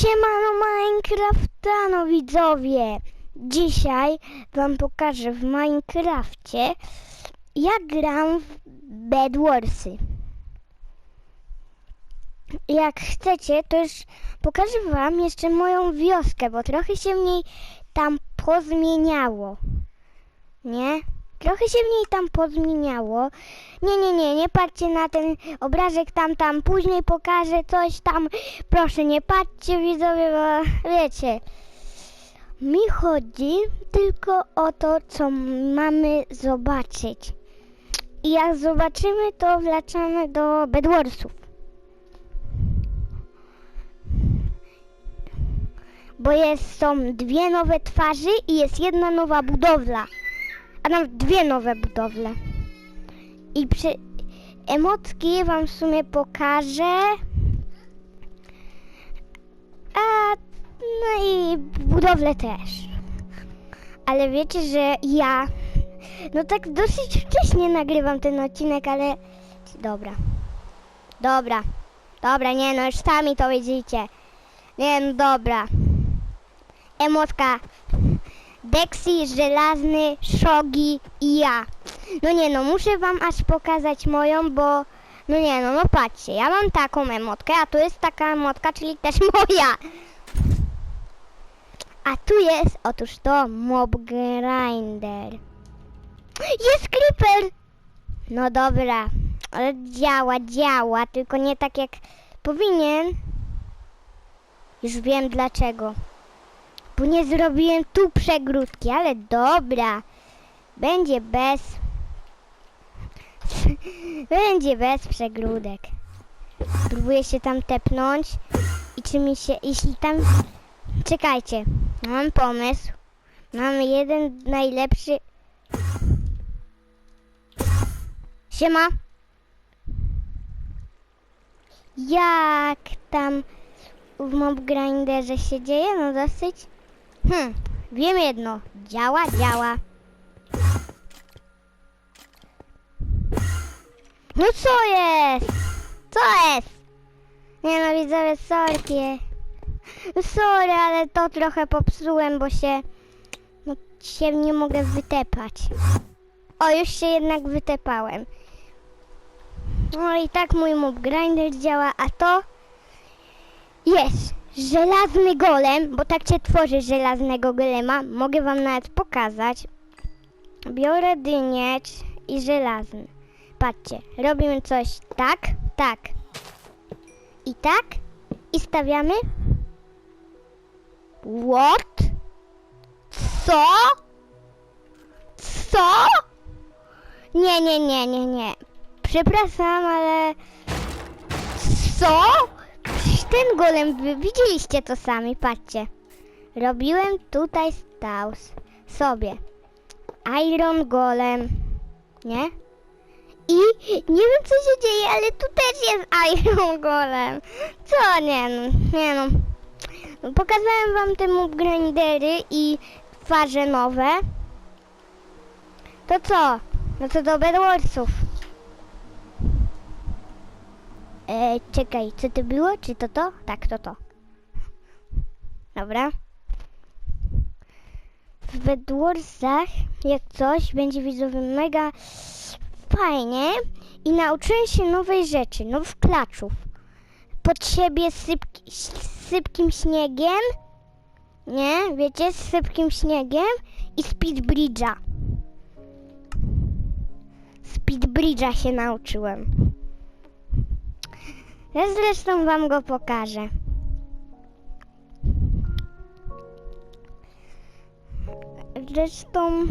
Siemano Minecrafta, no widzowie! Dzisiaj wam pokażę w Minecrafcie, jak gram w Bed Warsy. Jak chcecie, to już pokażę wam jeszcze moją wioskę, bo trochę się w niej tam pozmieniało. Nie? Trochę się w niej tam pozmieniało. Nie, nie, nie, nie patrzcie na ten obrazek tam, tam. Później pokażę coś tam. Proszę, nie patrzcie widzowie, bo wiecie. Mi chodzi tylko o to, co mamy zobaczyć. I jak zobaczymy, to wlaczamy do Bedwarsów. Bo jest, są dwie nowe twarze i jest jedna nowa budowla. A nawet dwie nowe budowle. I przy emotki wam w sumie pokażę. A no i budowlę też. Ale wiecie, że ja no tak dosyć wcześnie nagrywam ten odcinek, ale dobra. Dobra. Dobra, nie no, już sami to widzicie. Nie no, dobra. Emotka. Dexy, Żelazny, Shogi i ja. No nie no, muszę wam aż pokazać moją, bo no nie no, no patrzcie, ja mam taką emotkę, a tu jest taka emotka, czyli też moja. A tu jest, otóż to Mob Grinder. Jest Creeper! No dobra, ale działa, działa, tylko nie tak jak powinien. Już wiem dlaczego. Bo nie zrobiłem tu przegródki, ale dobra. Będzie bez. Będzie bez przegródek. Próbuję się tam tepnąć i czy mi się, jeśli tam... Czekajcie, mam pomysł. Mam jeden najlepszy... Siema. Jak tam w Mob Grinderze się dzieje? No dosyć. Hmm, wiem jedno. Działa, działa. No co jest? Co jest? Nie no widzowie, sorry. Sorry, ale to trochę popsułem, bo się... No się nie mogę wytepać. O, już się jednak wytepałem. No i tak mój mob grinder działa, a to jest żelazny golem, bo tak się tworzy żelaznego golema. Mogę wam nawet pokazać. Biorę dynieć i żelazny. Patrzcie, robimy coś tak, tak i tak i stawiamy. What? Co? Co? Nie, nie, nie, nie, nie. Przepraszam, ale... Co? Ten golem, wy widzieliście to sami, patrzcie. Robiłem tutaj stał sobie. Iron golem, nie? I nie wiem co się dzieje, ale tu też jest Iron golem. Co? Nie no, nie no. Pokazałem wam te grindery i twarze nowe. To co? No to do Bedwarsów. E, czekaj, co to było? Czy to to? Tak, to to. Dobra. W Bedwarsach, jak coś, będzie widzowy mega fajnie i nauczyłem się nowej rzeczy, nowych klaczów. Pod siebie sypki, sypkim śniegiem, nie, wiecie, z sypkim śniegiem i speed bridge'a. Speed bridge'a się nauczyłem. Ja zresztą wam go pokażę. Zresztą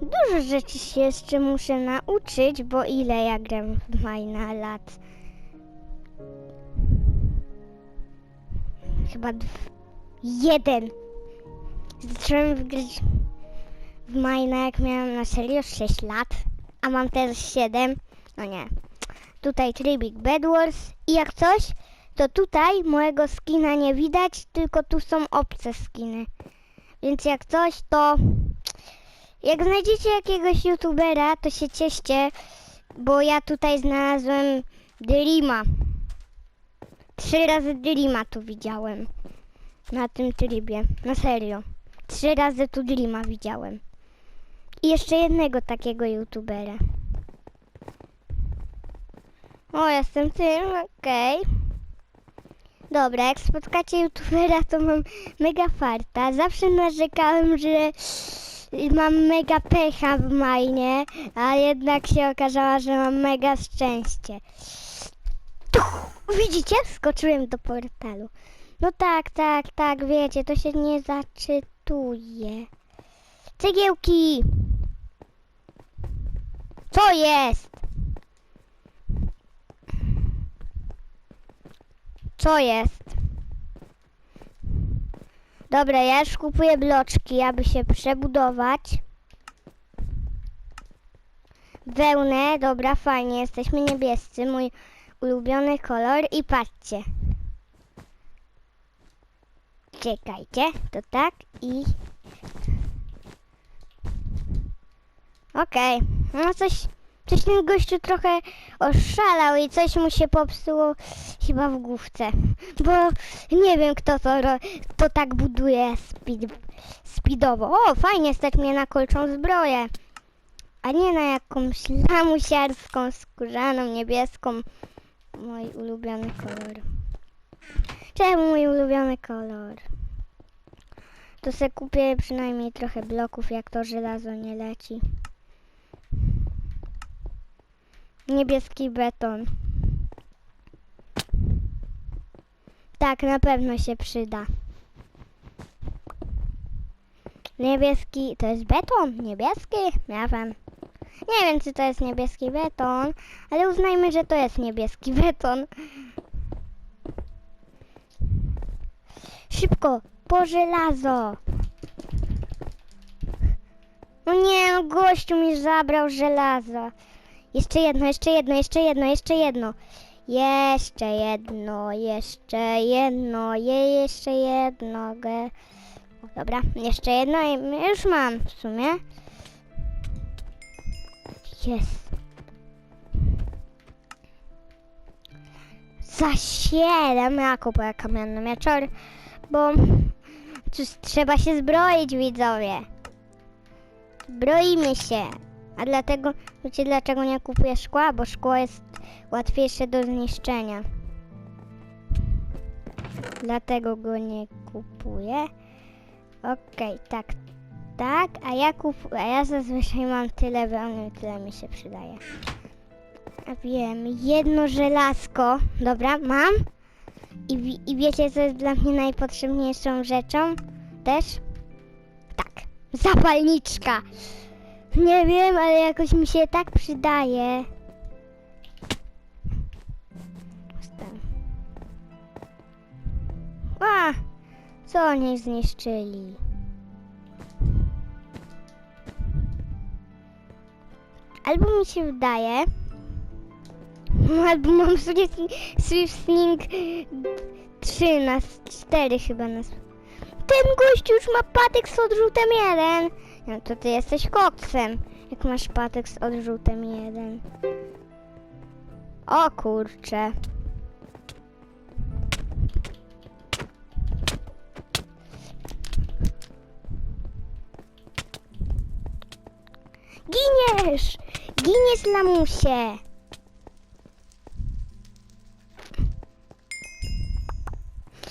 dużo rzeczy się jeszcze muszę nauczyć, bo ile ja gram w Majna lat? Chyba jeden. Zacząłem grać w Majna jak miałem na serio 6 lat, a mam teraz 7. No nie. Tutaj Tribik Bedwars i jak coś, to tutaj mojego skina nie widać, tylko tu są obce skiny. Więc jak coś, to jak znajdziecie jakiegoś youtubera, to się cieszcie, bo ja tutaj znalazłem Dreama. Trzy razy Dreama tu widziałem. Na tym trybie. Na serio. Trzy razy tu Dreama widziałem. I jeszcze jednego takiego youtubera. O, jestem tym, okej. Dobra, jak spotkacie youtubera, to mam mega farta. Zawsze narzekałem, że mam mega pecha w majnie, a jednak się okazało, że mam mega szczęście. Tuch! Widzicie? Skoczyłem do portalu. No tak, tak, tak, wiecie, to się nie zaczytuje. Cegiełki! Co jest? Co jest? Dobra, ja już kupuję bloczki, aby się przebudować. Wełnę, dobra, fajnie, jesteśmy niebiescy, mój ulubiony kolor i patrzcie. Czekajcie, to tak i... Okej, no coś, ten gościu trochę oszalał i coś mu się popsuło chyba w główce. Bo nie wiem kto to, kto tak buduje speed, speedowo. O, fajnie stać mnie na kolczą zbroję. A nie na jakąś lamusiarską, skórzaną, niebieską. Mój ulubiony kolor. Czemu mój ulubiony kolor? To se kupię przynajmniej trochę bloków, jak to żelazo nie leci. Niebieski beton. Tak, na pewno się przyda. Niebieski, to jest beton? Niebieski? Nie wiem. Nie wiem, czy to jest niebieski beton, ale uznajmy, że to jest niebieski beton. Szybko, po żelazo. No nie, no gościu mi zabrał żelazo. Jeszcze jedno, jeszcze jedno, jeszcze jedno, jeszcze jedno. Jeszcze jedno, jeszcze jedno, je, jeszcze jedno. Dobra, jeszcze jedno i już mam w sumie. Jest. Za siedem ja kupuję kamienny mieczor, bo trzeba się zbroić, widzowie. Zbroimy się. A dlatego, wiecie dlaczego nie kupuję szkła? Bo szkło jest łatwiejsze do zniszczenia. Dlatego go nie kupuję. Okej, tak, tak, a ja kup, a ja zazwyczaj mam tyle wełny, tyle mi się przydaje. A wiem, jedno żelazko, dobra, mam. I, I wiecie, co jest dla mnie najpotrzebniejszą rzeczą? Też? Tak, zapalniczka. Nie wiem, ale jakoś mi się tak przydaje. A, co oni zniszczyli? Albo mi się wydaje, albo mam Sling 3 na 4 chyba na Ten gościu już ma patek z odrzutem 1. No to ty jesteś koksem, jak masz patek z odrzutem 1. O kurcze. Giniesz! Giniesz, lamusie!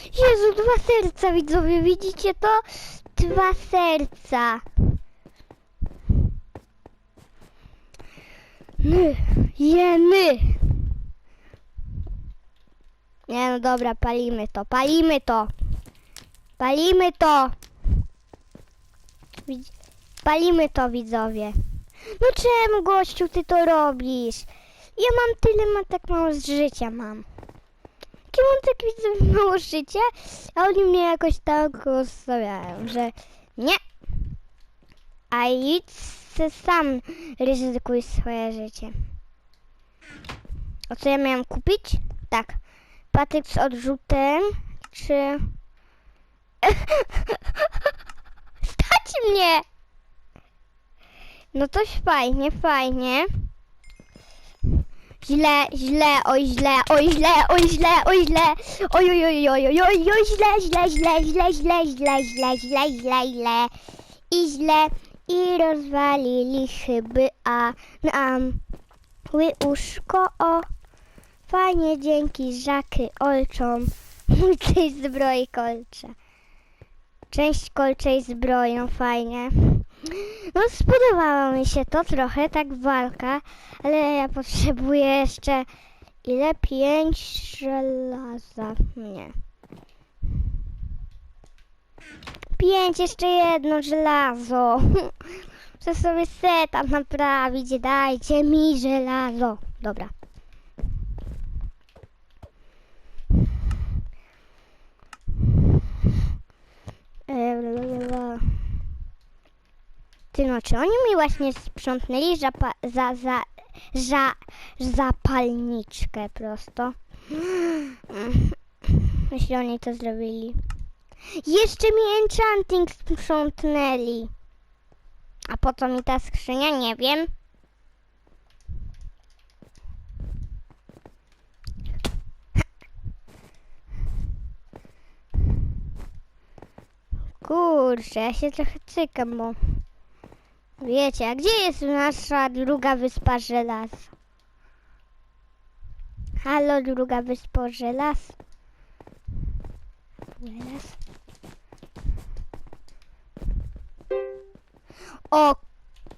Jezu, dwa serca, widzowie, widzicie to? Dwa serca. My, jemy. Nie no dobra, palimy to, palimy to. Palimy to. Palimy to, widzowie. No czemu, gościu, ty to robisz? Ja mam tyle, ma tak mało z życia mam. Jakie mam tak widzę mało życia, a oni mnie jakoś tak ustawiają, że nie. A idź se sam ryzykuj swoje życie. O co ja miałam kupić? Tak. Patyk z odrzutem, czy... Stać mnie! No coś fajnie, fajnie. Źle, źle, oj źle, oj źle, oj źle, oj źle, oj oj oj oj oj oj oj źle, źle, źle, źle, źle, źle, źle, źle, źle, źle i źle i rozwalili szyby, a nam ły uszko o fajnie dzięki żaky olczom część zbroi kolcze. Część kolczej zbroją fajnie. No spodobało mi się to trochę, tak walka, ale ja potrzebuję jeszcze ile? Pięć żelaza. Nie. Pięć, jeszcze jedno żelazo. Chcę sobie seta naprawić, dajcie mi żelazo. Dobra. Ty no, czy oni mi właśnie sprzątnęli zapa- za, za, za, zapalniczkę prosto? Jeśli oni to zrobili. Jeszcze mi enchanting sprzątnęli. A po co mi ta skrzynia? Nie wiem. Kurczę, ja się trochę cykam, bo... Wiecie, a gdzie jest nasza druga wyspa żelaz? Halo, druga wyspa żelaz? Żelaz? O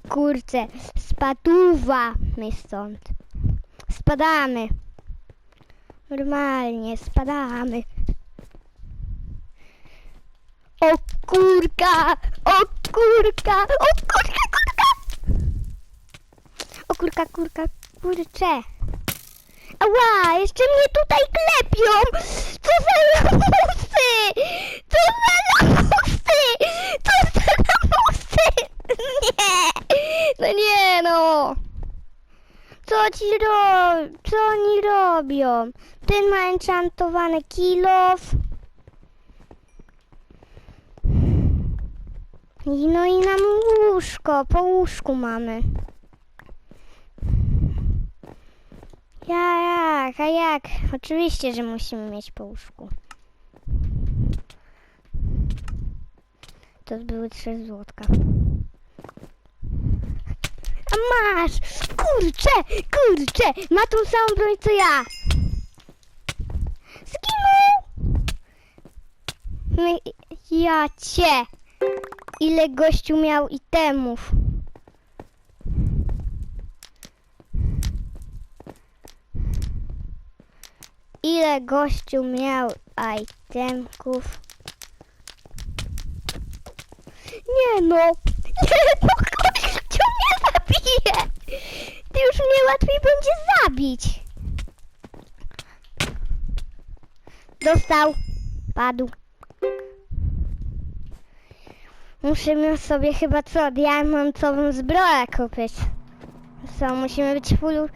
kurczę, spaduwa my stąd. Spadamy. Normalnie, spadamy. O kurka! O kurka! O kurka, kurka! O kurka, kurka, kurcze. Ała, jeszcze mnie tutaj klepią! Co za lamusy! Co za lamusy! Co za lamusy! Nie! No no! Co ci ro... Co oni robią? Ten ma enchantowany kilof. I no i nam łóżko, po łóżku mamy. Jak, a jak? Oczywiście, że musimy mieć po łóżku. To były trzy złotka. Masz! Kurczę, kurczę! Ma tą samą broń co ja! Zginął! No ja cię! Ile gościu miał itemów? Ile gościu miał itemków? Nie no! Nie no! Ty już mnie łatwiej będzie zabić! Dostał! Padł. Musimy sobie chyba co, diamentową zbroję kupić. Co, musimy być full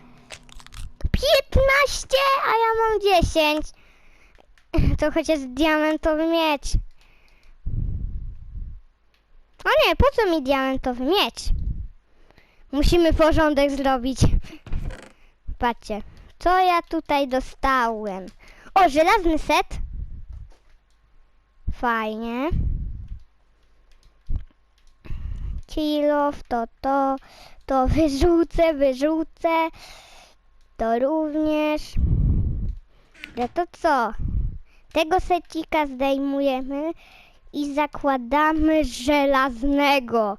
15, a ja mam 10. To chociaż diamentowy miecz. O nie, po co mi diamentowy miecz? Musimy porządek zrobić. Patrzcie, co ja tutaj dostałem. O, żelazny set. Fajnie. Kilof, to to, to wyrzucę, wyrzucę. To również. Ale to co? Tego secika zdejmujemy i zakładamy żelaznego.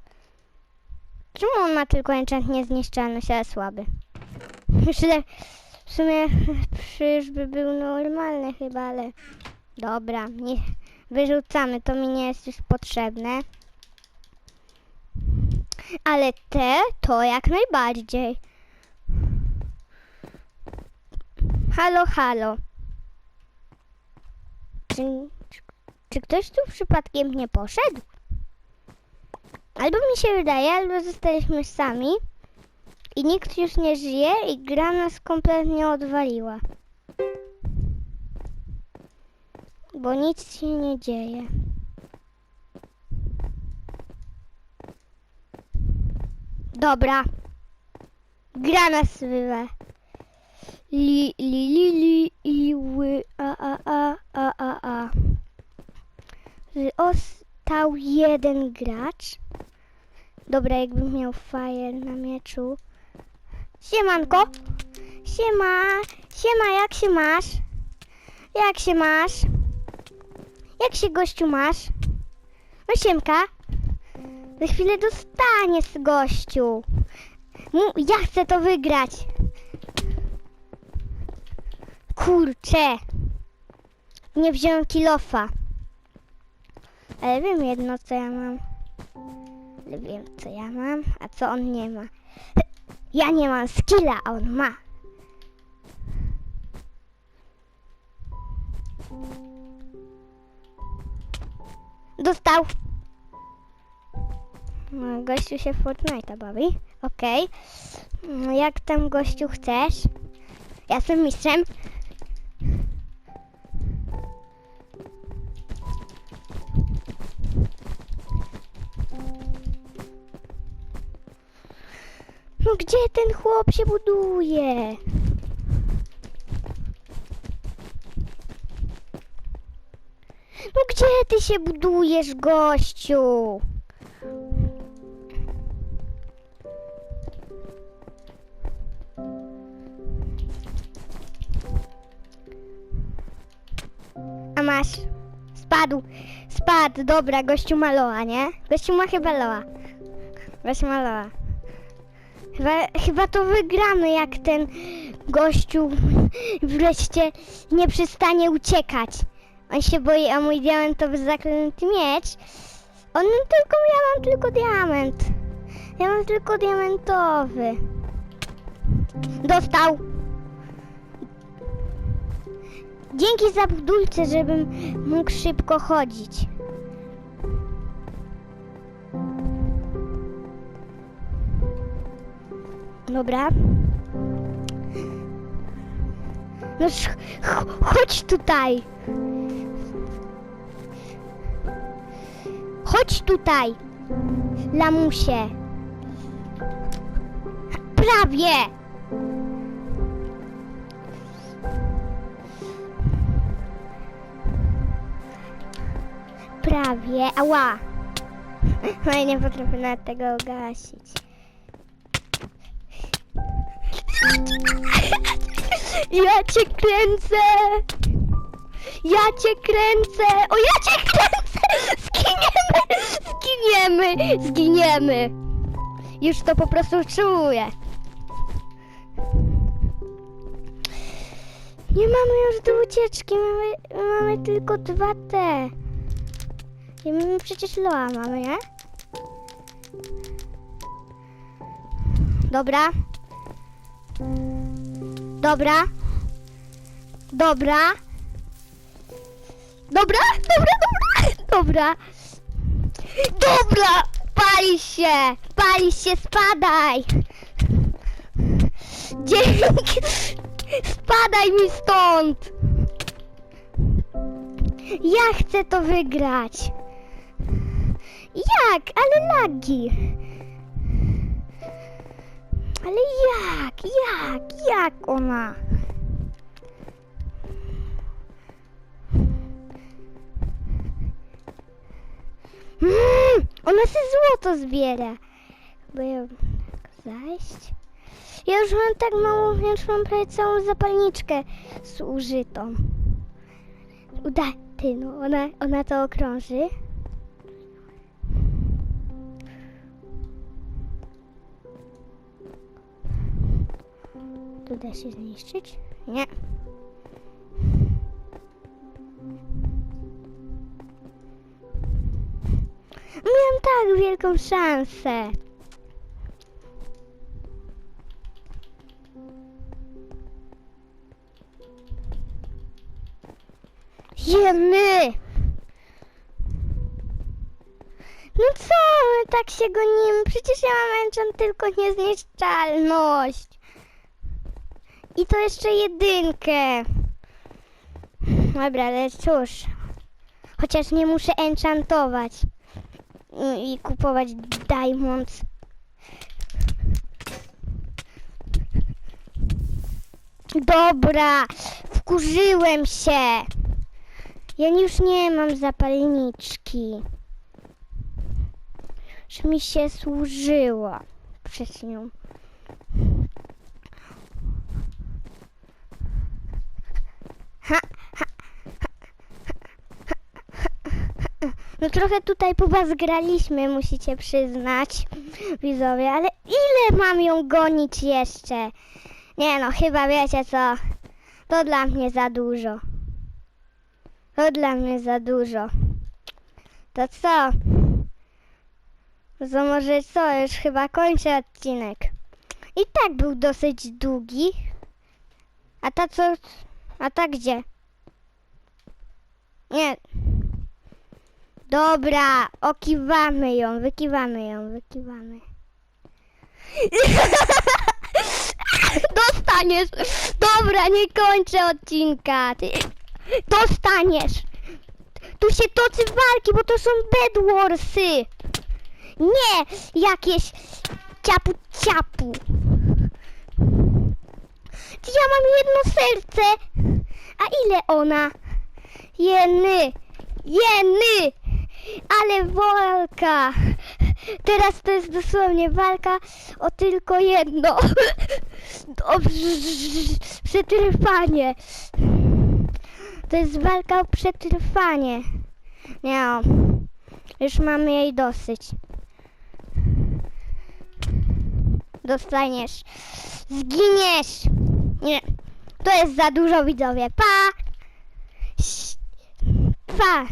Czemu on ma tylko enchant niezniszczalność, ale słaby? Myślę, w sumie czyżby był normalny chyba, ale dobra, nie wyrzucamy, to mi nie jest już potrzebne. Ale te to jak najbardziej. Halo, halo. Czy, czy ktoś tu przypadkiem nie poszedł? Albo mi się wydaje, albo zostaliśmy sami i nikt już nie żyje i gra nas kompletnie odwaliła. Bo nic się nie dzieje. Dobra. Gra nas wywe. Li, li, li, li, i, ły, a, a, a, a, a, a. Został jeden gracz. Dobra, jakbym miał fire na mieczu. Siemanko. Siema. Siema, jak się masz? Jak się masz? Jak się gościu masz? No siemka. Za chwilę dostaniesz gościu. Mu- Ja chcę to wygrać. Kurczę. Nie wziąłem kilofa. Ale wiem jedno co ja mam. Ale wiem co ja mam, a co on nie ma. Ja nie mam skilla, a on ma. Dostał. No, Gościu się w Fortnite'a bawi. Okej. No, Jak tam gościu chcesz? Ja jestem mistrzem. Gdzie ten chłop się buduje? No gdzie ty się budujesz, gościu? A masz. Spadł. Spadł. Dobra, gościu ma loa, nie? Gościu ma chyba loa. Gościu ma loa. Chyba, chyba to wygramy, jak ten gościu wreszcie nie przestanie uciekać. On się boi, a mój diamentowy zaklęty miecz. On tylko, ja mam tylko diament. Ja mam tylko diamentowy. Dostał. Dzięki za budulce, żebym mógł szybko chodzić. Dobra. No chodź tutaj. Chodź tutaj. Lamusie. Prawie. Prawie. Ała. No i nie potrafię nawet tego gasić. Ja cię kręcę! Ja cię kręcę! O, ja cię kręcę! Zginiemy! Zginiemy! Zginiemy! Już to po prostu czuję. Nie mamy już do ucieczki, mamy, mamy tylko dwa T. I my przecież Loa mamy, nie? Dobra. Dobra. Dobra. Dobra, dobra, dobra, dobra. Dobra! Pali się! Pali się, spadaj! Dzięki! Spadaj mi stąd! Ja chcę to wygrać. Jak? Ale lagi. Ale jak? Jak? Jak ona? Mm, ona się złoto zbiera. Bo ja zajść. Ja już mam tak mało, ja już mam prawie całą zapalniczkę zużytą. Uda, ty no, ona, ona to okrąży. Tu da się zniszczyć? Nie. Miałem tak wielką szansę. Jemy! No co, my tak się gonimy? Przecież ja mam enchant tylko niezniszczalność. I to jeszcze jedynkę. Dobra, ale cóż. Chociaż nie muszę enchantować i, kupować diamonds. Dobra, wkurzyłem się. Ja już nie mam zapalniczki. Że mi się służyła przez nią. No trochę tutaj po was graliśmy, musicie przyznać, widzowie, ale ile mam ją gonić jeszcze? Nie no, chyba wiecie co, to dla mnie za dużo. To dla mnie za dużo. To co? To może co, już chyba kończę odcinek. I tak był dosyć długi. A ta co? A ta gdzie? Nie. Dobra, okiwamy ją, wykiwamy ją, wykiwamy. Dostaniesz! Dobra, nie kończę odcinka. Ty... Dostaniesz! Tu się toczy walki, bo to są bedwarsy. Nie jakieś ciapu ciapu. Ja mam jedno serce. A ile ona? Jeny, jeny, ale walka. Teraz to jest dosłownie walka o tylko jedno. Przetrwanie. To jest walka o przetrwanie. Nie, o. już mamy jej dosyć. Dostaniesz. Zginiesz. Nie. To jest za dużo widzowie. Pa! Pa!